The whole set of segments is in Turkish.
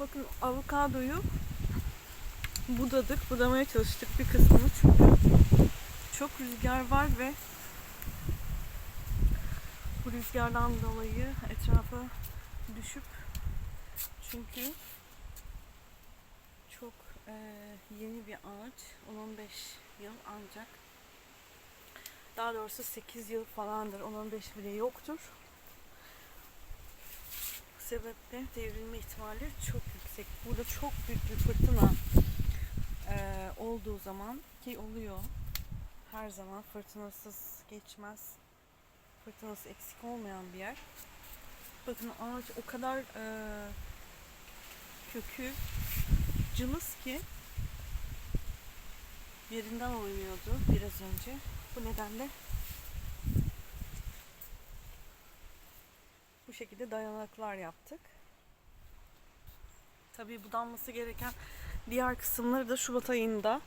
Bakın avokadoyu budadık. Budamaya çalıştık bir kısmını çünkü çok rüzgar var ve bu rüzgardan dolayı etrafa düşüp çünkü çok eee, yeni bir ağaç 10-15 yıl ancak daha doğrusu 8 yıl falandır 10-15 bile yoktur sebeple devrilme ihtimali çok yüksek. Burada çok büyük bir fırtına eee, olduğu zaman ki oluyor. Her zaman fırtınasız geçmez. Fırtınası eksik olmayan bir yer. Bakın ağaç o kadar eee, kökü cılız ki yerinden oynuyordu biraz önce. Bu nedenle şekilde dayanaklar yaptık. Tabii budanması gereken diğer kısımları da Şubat ayında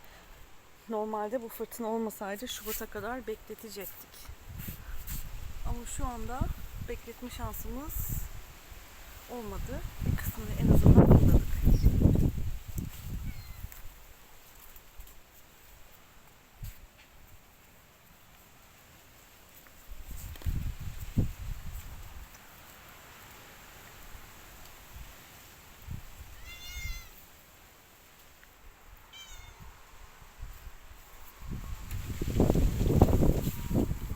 normalde bu fırtına olmasaydı Şubat'a kadar bekletecektik. Ama şu anda bekletme şansımız olmadı. Bir kısmını en azından budadık.